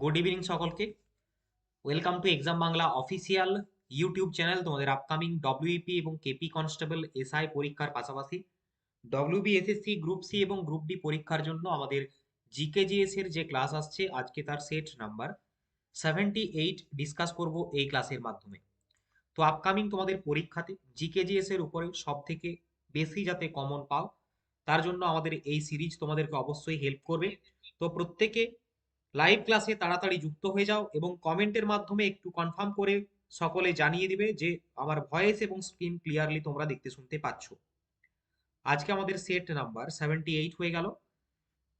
Good evening সকলকে। Welcome to exam Bangla official YouTube channel তোমাদের upcoming WP এবং KP constable SI পরীক্ষার পাশাপাশি ডব্লিউবি এসএসসি গ্রুপ সি এবং গ্রুপ ডি পরীক্ষার জন্য আমাদের জিকেজিএস এর যে ক্লাস আসছে, আজকে তার set number seventy eight discuss করব এই ক্লাসের মাধ্যমে। তো আপকামিং তোমাদের পরীক্ষাতে জিকেজিএস এর উপরে সব থেকে বেশি যাতে কমন পাও, তার জন্য আমাদের এই সিরিজ তোমাদেরকে অবশ্যই হেল্প করবে। তো প্রত্যেকে লাইভ ক্লাসে তাড়াতাড়ি যুক্ত হয়ে যাও এবং কমেন্টের মাধ্যমে একটু কনফার্ম করে সকলে জানিয়ে দিবে যে আমার ভয়েস এবং স্ক্রিন ক্লিয়ারলি তোমরা দেখতে শুনতে পাচ্ছ। আজকে আমাদের সেট নাম্বার সেভেন্টি এইট হয়ে গেল।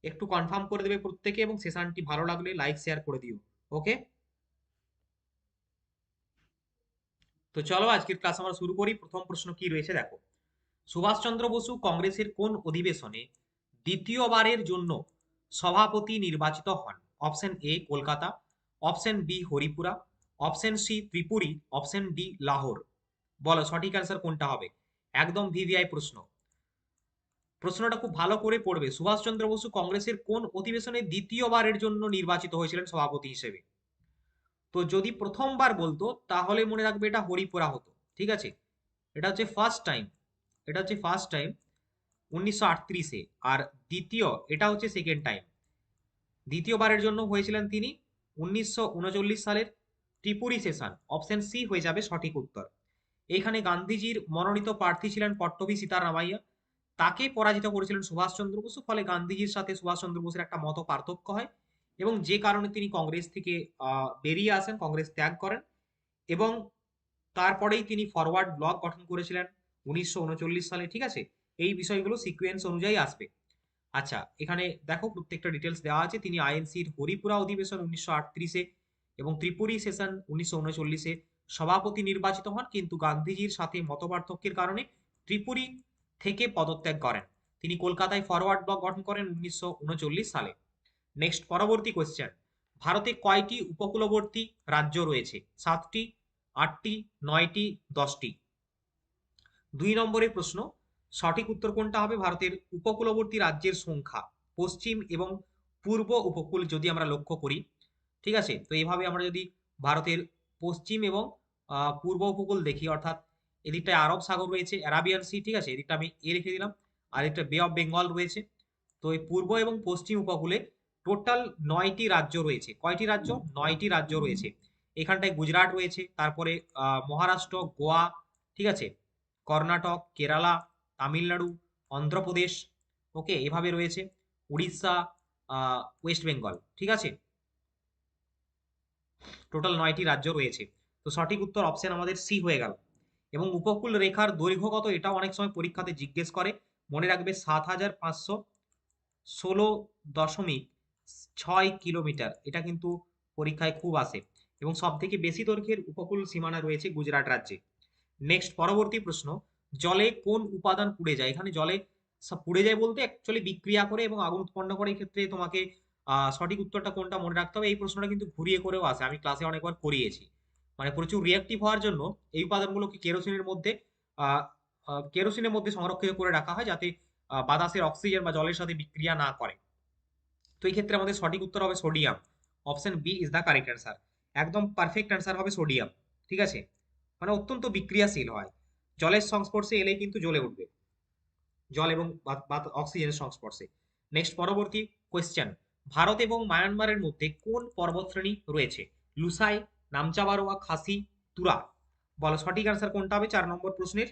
একটু কনফার্ম করে দেবে প্রত্যেকে এবং সেশনটি ভালো লাগলে লাইক শেয়ার করে দিও। ওকে তো চলো আজকের ক্লাস আমরা শুরু করি। প্রথম প্রশ্ন কি রয়েছে দেখো। সুভাষচন্দ্র বসু কংগ্রেসের কোন অধিবেশনে দ্বিতীয়বারের জন্য সভাপতি নির্বাচিত হন? Option A Kolkata option B Haripura option C Tripuri option D Lahore বলো, সঠিক অ্যান্সার কোনটা হবে? একদম ভিভিআই প্রশ্ন। প্রশ্নটা খুব ভালো করে পড়বে। সুভাষচন্দ্র বসু কংগ্রেসের কোন অধিবেশনে দ্বিতীয়বারের জন্য নির্বাচিত হয়েছিলেন সভাপতি হিসেবে? তো যদি প্রথমবার বলতো, তাহলে মনে রাখবে এটা হরিপুরা হতো। ঠিক আছে? এটা হচ্ছে ফার্স্ট টাইম এটা হচ্ছে ফার্স্ট টাইম উনিশশো আর দ্বিতীয়, এটা হচ্ছে সেকেন্ড টাইম দ্বিতীয়বারের জন্য হয়েছিলেন তিনি উনিশশো উনচল্লিশ সালের ত্রিপুরী সেশন। অপশন সি হয়ে যাবে সঠিক উত্তর। এখানে গান্ধীজির মনোনীত প্রার্থী ছিলেন পট্টভী সীতারামাইয়া। তাকে পরাজিত করেছিলেন সুভাষচন্দ্র বসু। ফলে গান্ধীজির সাথে সুভাষচন্দ্র বসুর একটা মত পার্থক্য হয় এবং যে কারণে তিনি কংগ্রেস থেকে বেরিয়ে আসেন, কংগ্রেস ত্যাগ করেন এবং তারপরেই তিনি ফরওয়ার্ড ব্লক গঠন করেছিলেন উনিশশো উনচল্লিশ সালে, ঠিক আছে? এই বিষয়গুলো সিকুয়েন্স অনুযায়ী আসবে। আচ্ছা এখানে দেখো প্রত্যেকটা ডিটেলস দেওয়া আছে। তিনি আইএনসির হরিপুরা অধিবেশন উনিশশো আটত্রিশে এবং ত্রিপুরী সেশন উনিশশো উনচল্লিশে সভাপতি নির্বাচিত হন। কিন্তু গান্ধীজির সাথে মতপার্থক্যের কারণে ত্রিপুরী থেকে পদত্যাগ করেন। তিনি কলকাতায় ফরওয়ার্ড ব্লক গঠন করেন উনিশশো উনচল্লিশ সালে। নেক্সট পরবর্তী কোয়েশ্চেন ভারতে কয়টি উপকূলবর্তী রাজ্য রয়েছে? সাতটি, আটটি, নয়টি, দশটি। দুই নম্বরের প্রশ্ন সঠিক উত্তর কোনটা হবে? ভারতের উপকূলবর্তী রাজ্যের সংখ্যা, পশ্চিম এবং পূর্ব উপকূল যদি আমরা লক্ষ্য করি, ঠিক আছে? তো এইভাবে আমরা যদি ভারতের পশ্চিম এবং পূর্ব উপকূল দেখি, অর্থাৎ এদিকটায় আরব সাগর রয়েছে, অ্যারাবিয়ান সি, ঠিক আছে? এদিকটা আমি এ রেখে দিলাম, আর একটা বে অফ বেঙ্গল রয়েছে। তো এই পূর্ব এবং পশ্চিম উপকূলে টোটাল নয়টি রাজ্য রয়েছে। কয়টি রাজ্য? নয়টি রাজ্য রয়েছে। এখানটায় গুজরাট রয়েছে, তারপরে মহারাষ্ট্র, গোয়া, ঠিক আছে? কর্ণাটক, কেরালা তামিলনাড়ু, অন্ধ্রপ্রদেশ, ওকে, এভাবে রয়েছে। উড়িষ্যা ওয়েস্ট বেঙ্গল, ঠিক আছে? টোটাল নয়টি রাজ্য রয়েছে। তো সঠিক উত্তর অপশন আমাদের সি হয়ে গেল। এবং উপকূল রেখার দৈর্ঘ্য কত এটাও অনেক সময় পরীক্ষাতে জিজ্ঞেস করে। মনে রাখবে সাত হাজার পাঁচশো ষোলো দশমিক ছয় কিলোমিটার। এটা কিন্তু পরীক্ষায় খুব আসে। এবং সব থেকে বেশি দৈর্ঘ্যের উপকূল সীমানা রয়েছে গুজরাট রাজ্যে। নেক্সট পরবর্তী প্রশ্ন। জলে কোন উপাদান পুড়ে যায়? এখানে জলে পুড়ে যায় বলতে অ্যাকচুয়ালি বিক্রিয়া করে এবং আগুন উৎপন্ন করে। ক্ষেত্রে তোমাকে সঠিক উত্তরটা কোনটা মনে রাখতে হবে? এই প্রশ্নটা কিন্তু ঘুরিয়ে করেও আসে। আমি ক্লাসে অনেকবার করিয়েছি। মানে প্রচুর রিয়াক্টিভ হওয়ার জন্য এই উপাদানগুলোকে কেরোসিনের মধ্যে কেরোসিনের মধ্যে সংরক্ষিত করে রাখা হয় যাতে বাতাসের অক্সিজেন বা জলের সাথে বিক্রিয়া না করে। তো এই ক্ষেত্রে আমাদের সঠিক উত্তর হবে sodium option B is the correct answer একদম পারফেক্ট অ্যান্সার হবে সোডিয়াম ঠিক আছে? মানে অত্যন্ত বিক্রিয়াশীল হয়। জলের সংস্পর্শে এলেই কিন্তু জ্বলে উঠবে। জল এবং অক্সিজেনের সংস্পর্শে। নেক্সট পরবর্তী কোয়েশ্চেন ভারত এবং মায়ানমারের মধ্যে কোন পর্বতশ্রেণী রয়েছে? লুসাই, নামচাবারোয়া, খাসি, তুরা। বলো, সঠিক অ্যান্সার কোনটা হবে? চার নম্বর প্রশ্নের।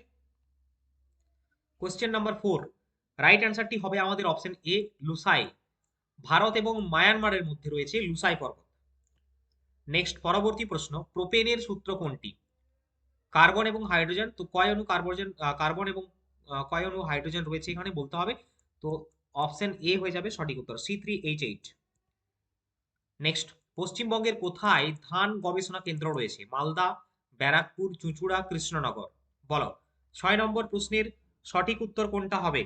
কোয়েশ্চেন নাম্বার ফোর রাইট অ্যান্সারটি হবে আমাদের অপশন এ লুসাই। ভারত এবং মায়ানমারের মধ্যে রয়েছে লুসাই পর্বত। নেক্সট পরবর্তী প্রশ্ন প্রোপেনের সূত্র কোনটি? কার্বন এবং হাইড্রোজেন, তো কয় অনু কার্বন কার্বন এবং কয় অনু হাইড্রোজেন রয়েছে এখানে বলতে হবে? তো অপশন এ হয়ে যাবে সঠিক উত্তর C three H eight next পশ্চিমবঙ্গের কোথায় ধান গবেষণা কেন্দ্র রয়েছে? মালদা, ব্যারাকপুর, চুঁচুড়া, কৃষ্ণনগর। বলো, ছয় নম্বর প্রশ্নের সঠিক উত্তর কোনটা হবে?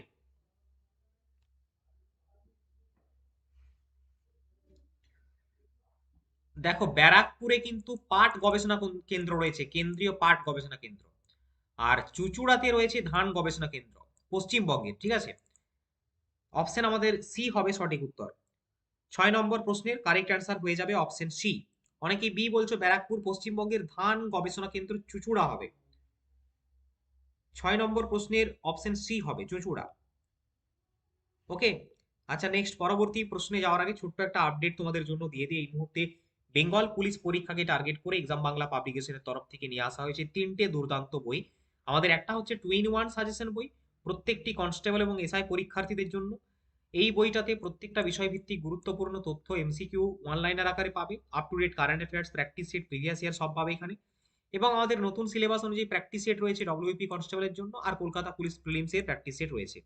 দেখো, ব্যারাকপুরে কিন্তু পাট গবেষণা কেন্দ্র রয়েছে, কেন্দ্রীয় পাট গবেষণা কেন্দ্র। আর চুচুড়াতে রয়েছে ধান গবেষণা কেন্দ্র পশ্চিমবঙ্গের ঠিক আছে? অপশন আমাদের সি হবে সঠিক উত্তর। ছয় নম্বর প্রশ্নের কারেক্ট অ্যান্সার হয়ে যাবে অপশন সি অনেকেই বি বলছো, ব্যারাকপুর পশ্চিমবঙ্গের ধান গবেষণা কেন্দ্র চুচুড়া হবে। ছয় নম্বর প্রশ্নের অপশন সি হবে চুচুড়া। ওকে আচ্ছা নেক্সট পরবর্তী প্রশ্নে যাওয়ার আগে ছোট্ট একটা আপডেট তোমাদের জন্য দিয়ে দিই। এই মুহূর্তে বেঙ্গল পুলিশ পরীক্ষাকে টার্গেট করে এক্সাম বাংলা পাবলিকেশনের তরফ থেকে নিয়ে আসা হয়েছে তিনটে দুর্দান্ত বই। আমাদের একটা হচ্ছে টু ইন ওয়ান সাজেশন বই, প্রত্যেকটি কনস্টেবল এবং এসআই পরীক্ষার্থীদের জন্য। এই বইটাতে প্রত্যেকটা বিষয়ভিত্তিক গুরুত্বপূর্ণ তথ্য এমসিকিউ অনলাইনের আকারে পাবে up to date current affairs practice set previous year সব পাবে এখানে। এবং আমাদের নতুন সিলেবাস অনুযায়ী প্র্যাকটিস সেট রয়েছে ডব্লিউপি কনস্টেবলের জন্য, আর কলকাতা পুলিশ প্রিলিমসের প্র্যাকটিস সেট রয়েছে।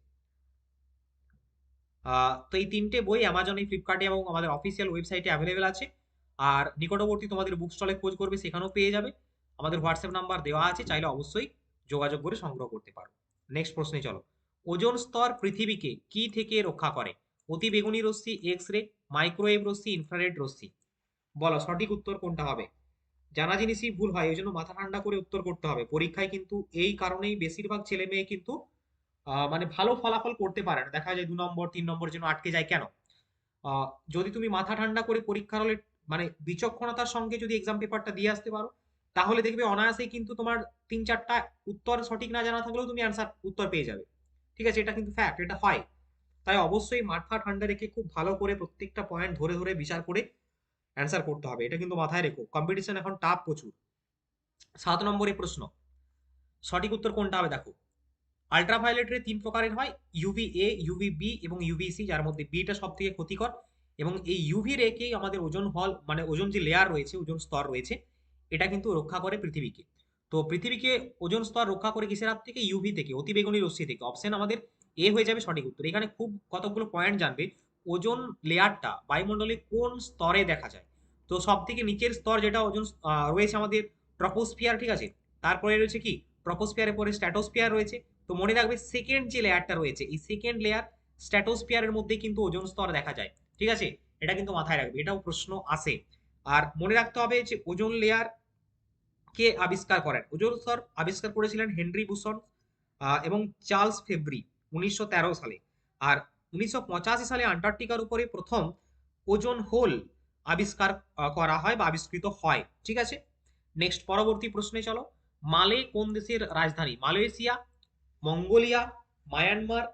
তো এই তিনটে বই অ্যামাজনে ফ্লিপকার্টে এবং আমাদের অফিসিয়াল ওয়েবসাইটে অ্যাভেলেবেল আছে। আর নিকটবর্তী তোমাদের বুক স্টলে খোঁজ করবে, সেখানেও পেয়ে যাবে। আমাদের হোয়াটসঅ্যাপ নাম্বার দেওয়া আছে, চাইলে অবশ্যই যোগাযোগ করে সংগ্রহ করতে পারো। নেক্সট প্রশ্নে চলো। ওজোন স্তর পৃথিবীকে কি থেকে রক্ষা করে? অতি বেগুনি রশ্মি এক্স রে মাইক্রোওয়েভ রশ্মি ইনফ্রারেড রশ্মি। বলো, সঠিক উত্তর কোনটা হবে? জানা জিনিসই ভুল হয়, ওই জন্য মাথা ঠান্ডা করে উত্তর করতে হবে। পরীক্ষায় কিন্তু এই কারণেই বেশিরভাগ ছেলে মেয়ে কিন্তু মানে ভালো ফলাফল করতে পারে না। দেখা যায় দু নম্বর, তিন নম্বর জন্য আটকে যায় কেন? যদি তুমি মাথা ঠান্ডা করে পরীক্ষার হলে মানে বিচক্ষণতার সঙ্গে যদি এক্সাম পেপারটা দিয়ে আসতে পারো, তাহলে দেখবে অনায়াসেই কিন্তু তোমার তিন চারটা উত্তর সঠিক না জানা থাকলেও তুমি অ্যান্সার উত্তর পেয়ে যাবে। ঠিক আছে? এটা কিন্তু ফ্যাক্ট এটা হয়। তাই অবশ্যই মাথা ঠান্ডা রেখে খুব ভালো করে প্রত্যেকটা পয়েন্ট ধরে ধরে বিচার করে অ্যান্সার করতে হবে। এটা কিন্তু মাথায় রেখো। কম্পিটিশন এখন টাফ প্রচুর। সাত নম্বরে প্রশ্ন। সঠিক উত্তর কোনটা হবে দেখো? আলট্রাভায়োলেট রে তিন প্রকারের হয়। ইউভি এ ইউভি বি এবং ইউভিসি যার মধ্যে বিটা সব থেকে ক্ষতিকর। এবং এই ইউভি রেকেই আমাদের ওজন হল মানে ওজন যে লেয়ার রয়েছে, ওজন স্তর রয়েছে, এটা কিন্তু রক্ষা করে পৃথিবীকে। তো পৃথিবীকে ওজন স্তর রক্ষা করে কিসের হাত থেকে? ইউভি থেকে অতিবেগুনি রশ্মি থেকে। অপশন আমাদের এ হয়ে যাবে সঠিক উত্তর। এখানে খুব কতগুলো পয়েন্ট জানবে? ওজন লেয়ারটা বায়ুমণ্ডলে কোন স্তরে দেখা যায়? তো সব থেকে নিচের স্তর যেটা ওজন রয়েছে আমাদের ট্রপোস্ফিয়ার ঠিক আছে? তারপরে রয়েছে কি? ট্রপোস্ফিয়ারের পরে স্ট্র্যাটোস্ফিয়ার রয়েছে। তো মনে রাখবে সেকেন্ড যে লেয়ারটা রয়েছে, এই সেকেন্ড লেয়ার স্ট্র্যাটোস্ফিয়ারের মধ্যে কিন্তু ওজন স্তর দেখা যায়। ঠিক আছে? এটা কিন্তু মাথায় রাখবে। এটাও প্রশ্ন আসে। আর মনে রাখতে হবে যে ওজন লেয়ার কে আবিষ্কার করেন। ওজন স্তর আবিষ্কার করেছিলেন হেনরি বুসন এবং চার্লস ফেব্রি উনিশশো তেরো সালে। আর উনিশশো পঁচাশি সালে আন্টার্কটিকার উপরে প্রথম ওজন হোল আবিষ্কার করা হয় বা আবিষ্কৃত হয়। ঠিক আছে? নেক্সট পরবর্তী প্রশ্নে চলো। মালে কোন দেশের রাজধানী? মালয়েশিয়া, মঙ্গোলিয়া, মায়ানমার,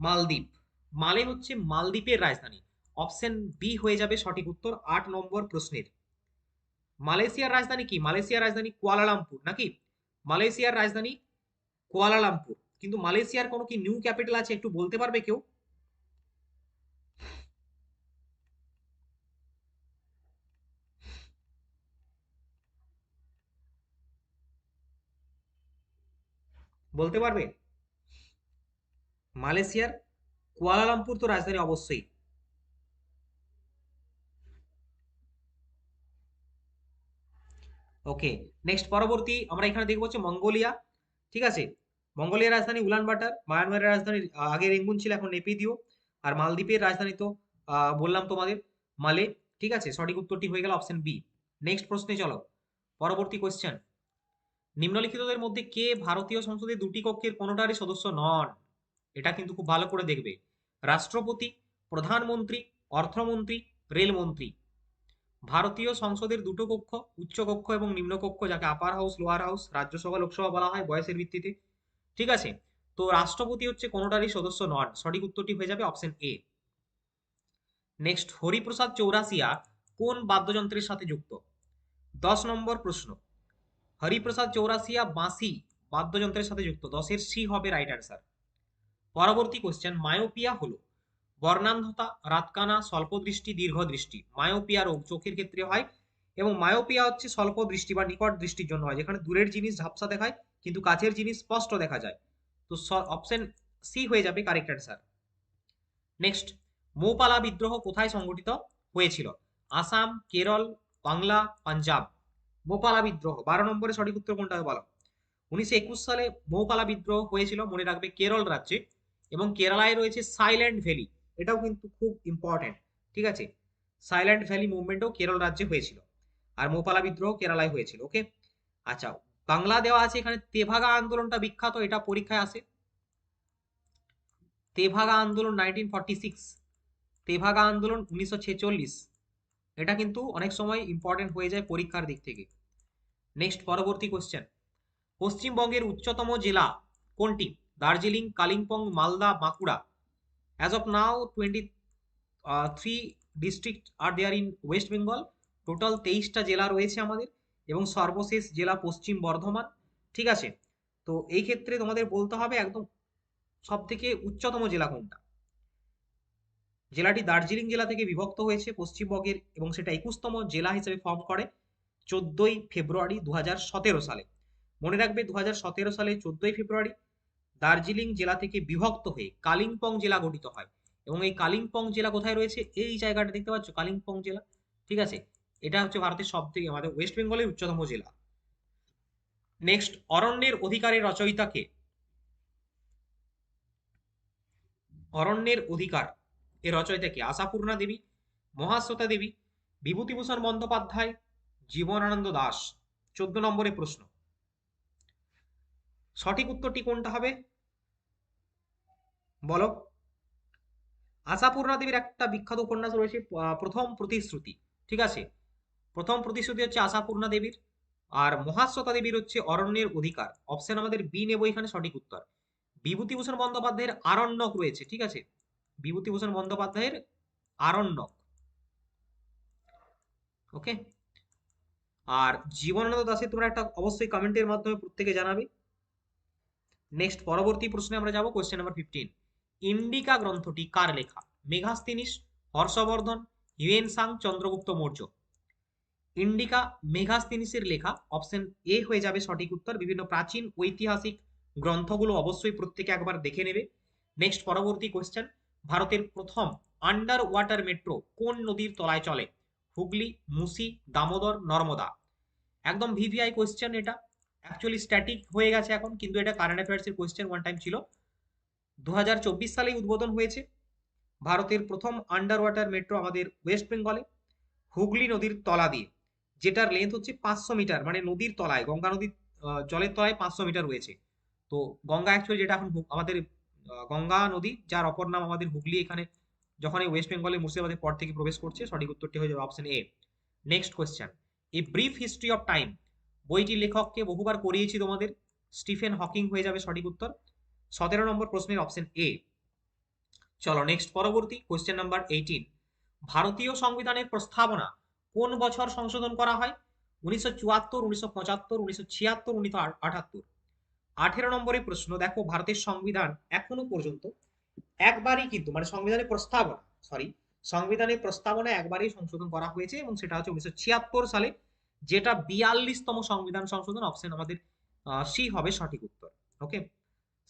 মালদ্বীপ। মালে হচ্ছে মালদ্বীপের রাজধানী। অপশন বি হয়ে যাবে সঠিক উত্তর, আট নম্বর প্রশ্নের। মালয়েশিয়ার রাজধানী কি? মালয়েশিয়ার রাজধানী কুয়ালালামপুর, নাকি? মালয়েশিয়ার রাজধানী কুয়ালালামপুর। কিন্তু মালয়েশিয়ার কোনো কি নিউ ক্যাপিটাল আছে একটু বলতে পারবে কেউ? বলতে পারবে? মালয়েশিয়ার কুয়ালালামপুর তো রাজধানী অবশ্যই। ওকে নেক্সট পরবর্তী আমরা এখানে দেখব হচ্ছে মঙ্গোলিয়া, ঠিক আছে? মঙ্গোলিয়ার রাজধানী উলানবাটার মায়ানমারের রাজধানী আগে রেঙ্গুন ছিল, এখন নেপিদিও আর মালদ্বীপের রাজধানী তো বললাম তোমাদের, মালে, ঠিক আছে? সঠিক উত্তরটি হয়ে গেল অপশন বি নেক্সট প্রশ্নে চলো। পরবর্তী কোশ্চেন নিম্নলিখিতদের মধ্যে কে ভারতীয় সংসদের দুটি কক্ষের কোনোটারই সদস্য নন? এটা কিন্তু খুব ভালো করে দেখবে। রাষ্ট্রপতি, প্রধানমন্ত্রী, অর্থমন্ত্রী, রেলমন্ত্রী। ভারতীয় সংসদের দুটো কক্ষ, উচ্চ কক্ষ এবং নিম্ন কক্ষ, যাকে upper house lower house Rajya Sabha, Lok Sabha বলা হয় বয়সের ভিত্তিতে। ঠিক আছে? তো রাষ্ট্রপতি হচ্ছে কোনোটারই সদস্য নন। সঠিক উত্তরটি হয়ে যাবে option A next Hariprasad Chaurasia কোন বাদ্যযন্ত্রের সাথে যুক্ত? দশ নম্বর প্রশ্ন। হরিপ্রসাদ চৌরাসিয়া বাঁশি বাদ্যযন্ত্রের সাথে যুক্ত। দশের সি হবে রাইট অ্যান্সার পরবর্তী কোশ্চেন মায়োপিয়া হলো। বর্ণান্ধতা, রাতকানা স্বল্প দৃষ্টি দীর্ঘ দৃষ্টি মায়োপিয়া রোগ চোখের ক্ষেত্রে হয় এবং মায়োপিয়া হচ্ছে স্বল্প দৃষ্টি বা নিকট দৃষ্টির জন্য হয়, যেখানে দূরের জিনিস ঝাপসা দেখায়, কিন্তু কাছের জিনিস স্পষ্ট দেখা যায়। তো অপশন সি হয়ে যাবে কারেক্ট অ্যান্সার নেক্সট মৌপালা বিদ্রোহ কোথায় সংগঠিত হয়েছিল? আসাম, কেরল, বাংলা, পাঞ্জাব। মোপালা বিদ্রোহ, বারো নম্বরে সঠিক উত্তর কোনটা বলো? উনিশশো একুশ সালে মৌপালা বিদ্রোহ হয়েছিল, মনে রাখবে, কেরল রাজ্যে এবং কেরালায় রয়েছে সাইল্যান্ড ভ্যালি এটাও কিন্তু খুব ইম্পর্টেন্ট ঠিক আছে? সাইল্যান্ড ভ্যালি মুভমেন্টও কেরল রাজ্যে হয়েছিল, আর মোপালা বিদ্রোহ কেরালায় হয়েছিল ওকে আচ্ছা বাংলা দেওয়া আছে এখানে, তেভাগা আন্দোলনটা বিখ্যাত, এটা পরীক্ষায় আসে। তেভাগা আন্দোলন নাইনটিন ফর্টি সিক্স তেভাগা আন্দোলন উনিশশো ছেচল্লিশ, এটা কিন্তু অনেক সময় ইম্পর্টেন্ট হয়ে যায় পরীক্ষার দিক থেকে। নেক্সট পরবর্তী কোশ্চেন পশ্চিমবঙ্গের উচ্চতম জেলা কোনটি? Darjeeling, Kalimpong, Malda, Bankura. Of now twenty three district are there in West Bengal total তেইশটা জেলা রয়েছে আমাদের এবং সর্বশেষ জেলা পশ্চিম বর্ধমান। ঠিক আছে? তো এই ক্ষেত্রে তোমাদের বলতে হবে একদম সব থেকে উচ্চতম জেলা কোনটা? জেলাটি দার্জিলিং জেলা থেকে বিভক্ত হয়েছে, পশ্চিমবঙ্গের এবং সেটা একুশতম জেলা হিসেবে ফর্ম করে চোদ্দই ফেব্রুয়ারি দু হাজার সতেরো সালে। মনে রাখবে দু হাজার সতেরো সালে চোদ্দই ফেব্রুয়ারি দার্জিলিং জেলা থেকে বিভক্ত হয়ে কালিম্পং জেলা গঠিত হয়। এবং এই কালিম্পং জেলা কোথায় রয়েছে? এই জায়গাটা দেখতে পাচ্ছ? কালিম্পং জেলা। ঠিক আছে? এটা হচ্ছে ভারতের সব থেকে আমাদের ওয়েস্ট বেঙ্গলের উচ্চতম জেলা। নেক্সট, অরণ্যের অধিকারের রচয়িতাকে অরণ্যের অধিকার এর রচয়িতাকে আশাপূর্ণা দেবী, মহাশ্বেতা দেবী, বিভূতিভূষণ বন্দ্যোপাধ্যায়, জীবনানন্দ দাস। চোদ্দ নম্বরের প্রশ্ন। সঠিক উত্তরটি কোনটা হবে? বলো। আশাপূর্ণা দেবীর একটা বিখ্যাত উপন্যাস রয়েছে প্রথম প্রতিশ্রুতি, ঠিক আছে? প্রথম প্রতিশ্রুতি হচ্ছে আশাপূর্ণা দেবীর, আর মহাশ্বেতা দেবীর হচ্ছে অরণ্যের অধিকার। অপশন আমাদের বি নেব এখানে সঠিক উত্তর। বিভূতিভূষণ বন্দ্যোপাধ্যায়ের আরণ্যক রয়েছে, ঠিক আছে? বিভূতিভূষণ বন্দ্যোপাধ্যায়ের আরণ্যক। ওকে আর জীবনানন্দ দাসের তোমরা একটা অবশ্যই কমেন্টের মাধ্যমে প্রত্যেকে জানাবে। নেক্সট পরবর্তী প্রশ্নে আমরা যাব কোশ্চেন নাম্বার ফিফটিন ইন্ডিকা গ্রন্থটি কার লেখা? Megasthenes, Harshavardhana Hiuen Tsang, Chandragupta Maurya. Indica মেঘাস্তিনিসের লেখা অপশন এ হয়ে যাবে সঠিক উত্তর। বিভিন্ন প্রাচীন ঐতিহাসিক গ্রন্থগুলো অবশ্যই প্রত্যেকে একবার দেখে নেবে। নেক্সট পরবর্তী কোশ্চেন ভারতের প্রথম আন্ডার ওয়াটার মেট্রো কোন নদীর তলায় চলে? হুগলি, মুসি, দামোদর, নর্মদা। একদম ভিভিআই কোশ্চেন এটা। অ্যাকচুয়ালি স্ট্যাটিক হয়ে গেছে এখন, কিন্তু এটা কারেন্ট অ্যাফেয়ার্সের কোয়েশ্চেন ওয়ান টাইম ছিল। দু হাজার চব্বিশ সালেই উদ্বোধন হয়েছে। ভারতের প্রথম আন্ডার ওয়াটার মেট্রো আমাদের ওয়েস্ট বেঙ্গলে হুগলি নদীর তলা দিয়ে, যেটার লেন্থ হচ্ছে পাঁচশো মিটার মানে নদীর তলায়, গঙ্গা নদীর জলের তলায় পাঁচশো মিটার রয়েছে। তো গঙ্গা অ্যাকচুয়ালি যেটা এখন আমাদের গঙ্গা নদী, যার অপর নাম আমাদের হুগলি এখানে, যখন এই ওয়েস্ট বেঙ্গলে মুর্শিদাবাদের পর থেকে প্রবেশ করছে, সঠিক উত্তরটি হয়ে যাবে option A next question a brief history of time বইটি লেখককে বহুবার করিয়েছি তোমাদের, স্টিফেন হকিং হয়ে যাবে সঠিক উত্তর। সতেরো নম্বর প্রশ্নের অপশন এ চলো নেক্সট পরবর্তী কোয়েশ্চেন নাম্বার এইটিন ভারতীয় সংবিধানের প্রস্তাবনা কোন বছর সংশোধন করা হয়? উনিশশো চুয়াত্তর, উনিশশো প্রশ্ন, দেখো ভারতের সংবিধান এখনও পর্যন্ত একবারই কিন্তু মানে সংবিধানের প্রস্তাবনা সরি সংবিধানের প্রস্তাবনা একবারই সংশোধন করা হয়েছে এবং সেটা হচ্ছে উনিশশো ছিয়াত্তর সালে যেটা বিয়াল্লিশতম সংবিধান সংশোধন অপশন আমাদের সি হবে সঠিক উত্তর ওকে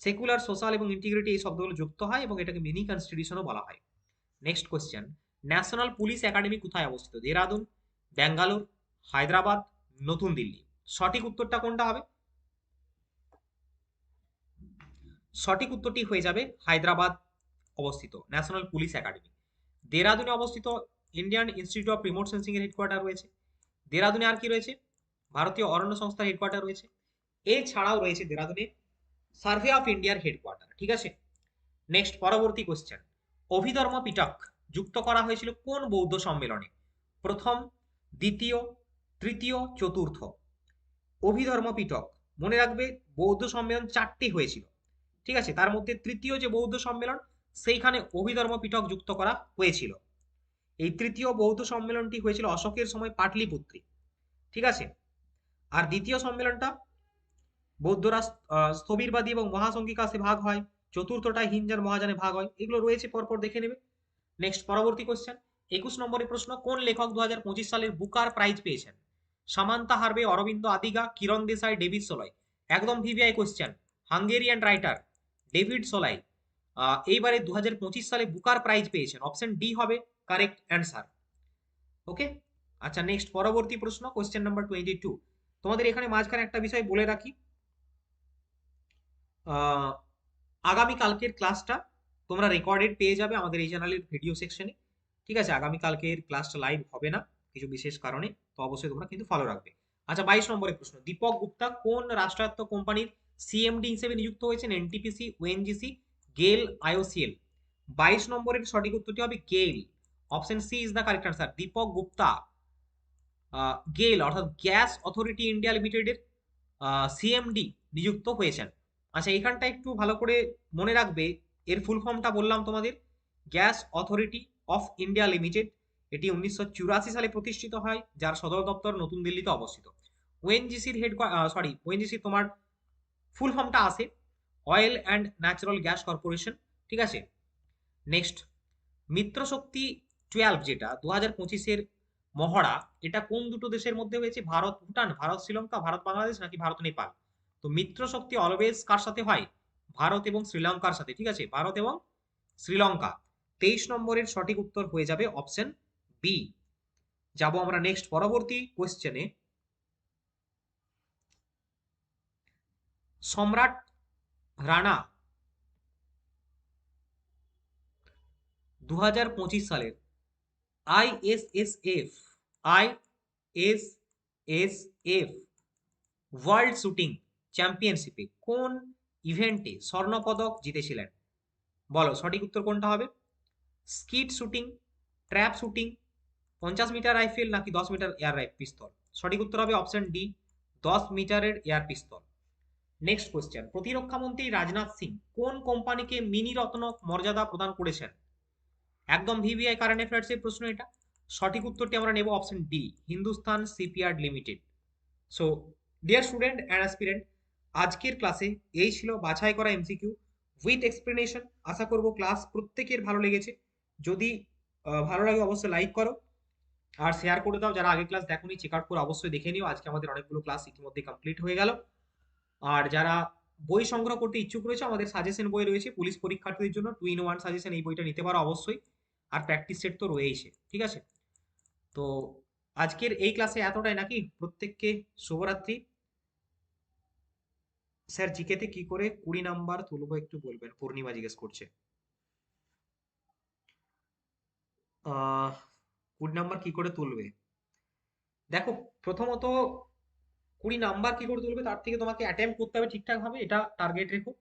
সেকুলার সোশ্যাল এবং ইন্টিগ্রিটি এই শব্দগুলো যুক্ত হয় এবং এটাকে মিনি কনস্টিটিউশনও বলা হয়। Next question national police academy কোথায় অবস্থিত? দেরাদুন ব্যাঙ্গালোর হায়দ্রাবাদ নতুন দিল্লি। সঠিক উত্তরটা কোনটা হবে? সঠিক উত্তরটি হয়ে যাবে হায়দ্রাবাদ অবস্থিত ন্যাশনাল পুলিশ একাডেমি দেরাদুনে অবস্থিত Indian Institute of Remote Sensing এর হেডকোয়ার্টার রয়েছে। দেরাদুনে আর কি রয়েছে? ভারতীয় অরণ্য সংস্থার হেডকোয়ার্টার রয়েছে। এছাড়াও রয়েছে দেরাদুনে সার্ভে অফ ইন্ডিয়ার হেডকোয়ার্টার ঠিক আছে? নেক্সট পরবর্তী কোশ্চেন অভিধর্ম পিটক যুক্ত করা হয়েছিল কোন বৌদ্ধ সম্মেলনে? প্রথম, দ্বিতীয়, তৃতীয়, চতুর্থ। অভিধর্ম পিটক মনে রাখবে বৌদ্ধ সম্মেলন চারটি হয়েছিল, ঠিক আছে? তার মধ্যে তৃতীয় যে বৌদ্ধ সম্মেলন, সেইখানে অভিধর্ম পিটক যুক্ত করা হয়েছিল। এই তৃতীয় বৌদ্ধ সম্মেলনটি হয়েছিল অশোকের সময় পাটলিপুত্রী, ঠিক আছে? আর দ্বিতীয় সম্মেলনটা বৌদ্ধরা স্থবিরবাদী এবং মহাসংঘিকাসে ভাগ হয় চতুর্থটা হিনজার মহাজানে ভাগ হয়, এগুলো রয়েছে, পরপর দেখে নেবে। নেক্সট পরবর্তী কোশ্চেন একুশ নম্বরের প্রশ্ন, কোন লেখক দু হাজার পঁচিশ সালের বুকার প্রাইজ পেয়েছেন? Samantha Harvey, Aravind Adiga, Kiran Desai, David Szalay. একদম VVI question Hungarian writer David Szalay. এইবারে দু হাজার পঁচিশ সালে বুকার প্রাইজ পেয়েছেন। অপশন ডি হবে কারেক্ট অ্যান্সার ওকে আচ্ছা নেক্সট পরবর্তী প্রশ্ন কোশ্চেন নাম্বার টোয়েন্টি টু তোমাদের এখানে মাঝখানে একটা বিষয় বলে রাখি। আহ, আগামী কালকের ক্লাসটা তোমরা রেকর্ডেড পেয়ে যাবে আমাদের এই চ্যানেলের ভিডিও সেকশনে ঠিক আছে? আগামী কালকের ক্লাসটা লাইভ হবে না কিছু বিশেষ কারণে। তো অবশ্যই তোমরা কিন্তু ফলো রাখবে। আচ্ছা বাইশ নম্বরের প্রশ্ন। দীপক গুপ্তা কোন রাষ্ট্রায়ত্ত কোম্পানির সিএমডি হিসেবে নিযুক্ত হয়েছেন? এনটিপিসি ওএনজিসি গেল আইওসিএল বাইশ নম্বরের সঠিক উত্তরটি হবে GAIL option C is the correct answer Deepak Gupta GAIL অর্থাৎ গ্যাস অথরিটি ইন্ডিয়া লিমিটেডের সিএমডি নিযুক্ত হয়েছেন। আচ্ছা এইখানটা একটু ভালো করে মনে রাখবে। এর ফুল ফর্মটা বললাম তোমাদের। Gas Authority of India Limited, এটি উনিশশো চুরাশি সালে প্রতিষ্ঠিত হয়, যার সদর দপ্তর নতুন দিল্লিতে অবস্থিত। ওএনজিসির হেড সরি ওএনজিসি তোমার ফুল ফর্মটা আছে Oil and Natural Gas Corporation ঠিক আছে? নেক্সট মিত্রশক্তি টুয়েলভ যেটা দু হাজার পঁচিশের মহড়া, এটা কোন দুটো দেশের মধ্যে হয়েছে? ভারত, ভুটান, ভারত, শ্রীলঙ্কা, ভারত, বাংলাদেশ, নাকি ভারত, নেপাল? তো মিত্র শক্তি অলওয়েজ কার সাথে হয়? ভারত এবং শ্রীলঙ্কার সাথে, ঠিক আছে? ভারত এবং শ্রীলঙ্কা। তেইশ নম্বরের সঠিক উত্তর হয়ে যাবে অপশন বি যাব আমরা নেক্সট পরবর্তী কোয়েশ্চেনে সম্রাট রানা দু হাজার পঁচিশ সালের আইএসএসএফ আইএসএসএফ ওয়ার্ল্ড শুটিং চ্যাম্পিয়নশিপে কোন ইভেন্টে স্বর্ণপদক জিতেছিলেন? বলো, সঠিক উত্তর কোনটা হবে? স্কিট শুটিং, ট্র্যাপ শুটিং, পঞ্চাশ মিটার রাইফেল নাকি দশ মিটার এয়ার রাইফ পিস্তল? সঠিক উত্তর হবে অপশন ডি দশ মিটারের এয়ার পিস্তল। নেক্সট কোয়েশ্চেন প্রতিরক্ষা মন্ত্রী রাজনাথ সিং কোন কোম্পানিকে মিনি রত্ন মর্যাদা প্রদান করেছেন? একদম ভিভিআই কারেন্ট অ্যাফেয়ার্সের প্রশ্ন এটা। সঠিক উত্তরটি আমরা নেব option D Hindustan Shipyard Limited. So dear student and aspirant আজকের ক্লাসে এই ছিল বাছাই করা এমসিকিউ উইথ এক্সপ্লেনেশন আশা করব ক্লাস প্রত্যেকের ভালো লেগেছে। যদি ভালো লাগে অবশ্যই লাইক করো। আর শেয়ার করে দাও। যারা আগে ক্লাস দেখোনি চেক আউট করে অবশ্যই দেখে নিও। আজকে আমাদের অনেকগুলো ক্লাস ইতিমধ্যে কমপ্লিট হয়ে গেল। আর যারা বই সংগ্রহ করতে ইচ্ছুক রয়েছে, আমাদের সাজেশন বই রয়েছে। পুলিশ পরীক্ষার্থীদের জন্য টু ইন ওয়ান সাজেশন এই বইটা নিতে পারো অবশ্যই। আর প্র্যাকটিস সেট তো রয়েইছে, ঠিক আছে? তো আজকের এই ক্লাসে এতটাই নাকি? প্রত্যেককে শুভরাত্রি। স্যার, জিকেতে কি করে কুড়ি নাম্বার তুলবো একটু বলবেন? পূর্ণিমা জিজ্ঞেস করছে। কুড়ি নাম্বার কি করে তুলবে? দেখো, প্রথমত কুড়ি নাম্বার কি করে তুলবে তার থেকে তোমাকে অ্যাটেম্প করতে হবে ঠিকঠাক ভাবে এটা টার্গেট রেখো।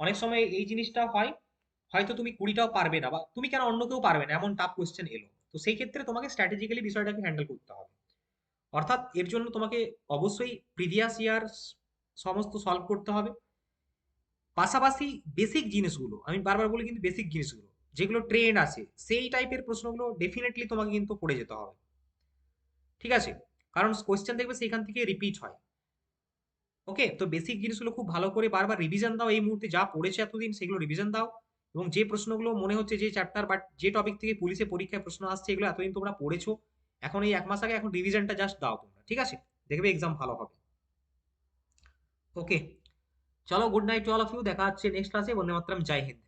অনেক সময় এই জিনিসটা হয়, হয়তো তুমি কুড়িটাও পারবে না বা তুমি কেন অন্য কেউ পারবে না, এমন টাফ কোয়েশ্চেন এলো। তো সেই ক্ষেত্রে তোমাকে স্ট্র্যাটেজিক্যালি বিষয়টাকে হ্যান্ডেল করতে হবে। অর্থাৎ এর জন্য তোমাকে অবশ্যই প্রিভিয়াস ইয়ার সমস্ত সলভ করতে হবে। পাশাপাশি বেসিক জিনিসগুলো, আমি বারবার বলি কিন্তু বেসিক জিনিসগুলো, যেগুলো ট্রেন্ড আছে, সেই টাইপের প্রশ্নগুলো ডেফিনেটলি তোমাকে কিন্তু পড়ে যেতে হবে। ঠিক আছে? কারণ কোয়েশ্চেন দেখবে সেইখান থেকে রিপিট হয়। ওকে তো বেসিক জিনিসগুলো খুব ভালো করে বারবার রিভিশন দাও, এই মুহূর্তে যা পড়েছে এতদিন সেগুলো রিভিশন দাও এবং যে প্রশ্নগুলো মনে হচ্ছে যে চ্যাপ্টার বা যে টপিক থেকে পুলিশে পরীক্ষায় প্রশ্ন আসছে, এগুলো এতদিন তোমরা পড়েছো, এখন এই এক মাস আগে এখন রিভিশনটা জাস্ট দাও তোমরা। ঠিক আছে? দেখবে এক্সাম ভালো হবে। ওকে চলো good night to all of you দেখা হচ্ছে নেক্সট ক্লাসে বন্দে মাতরম জয় হিন্দ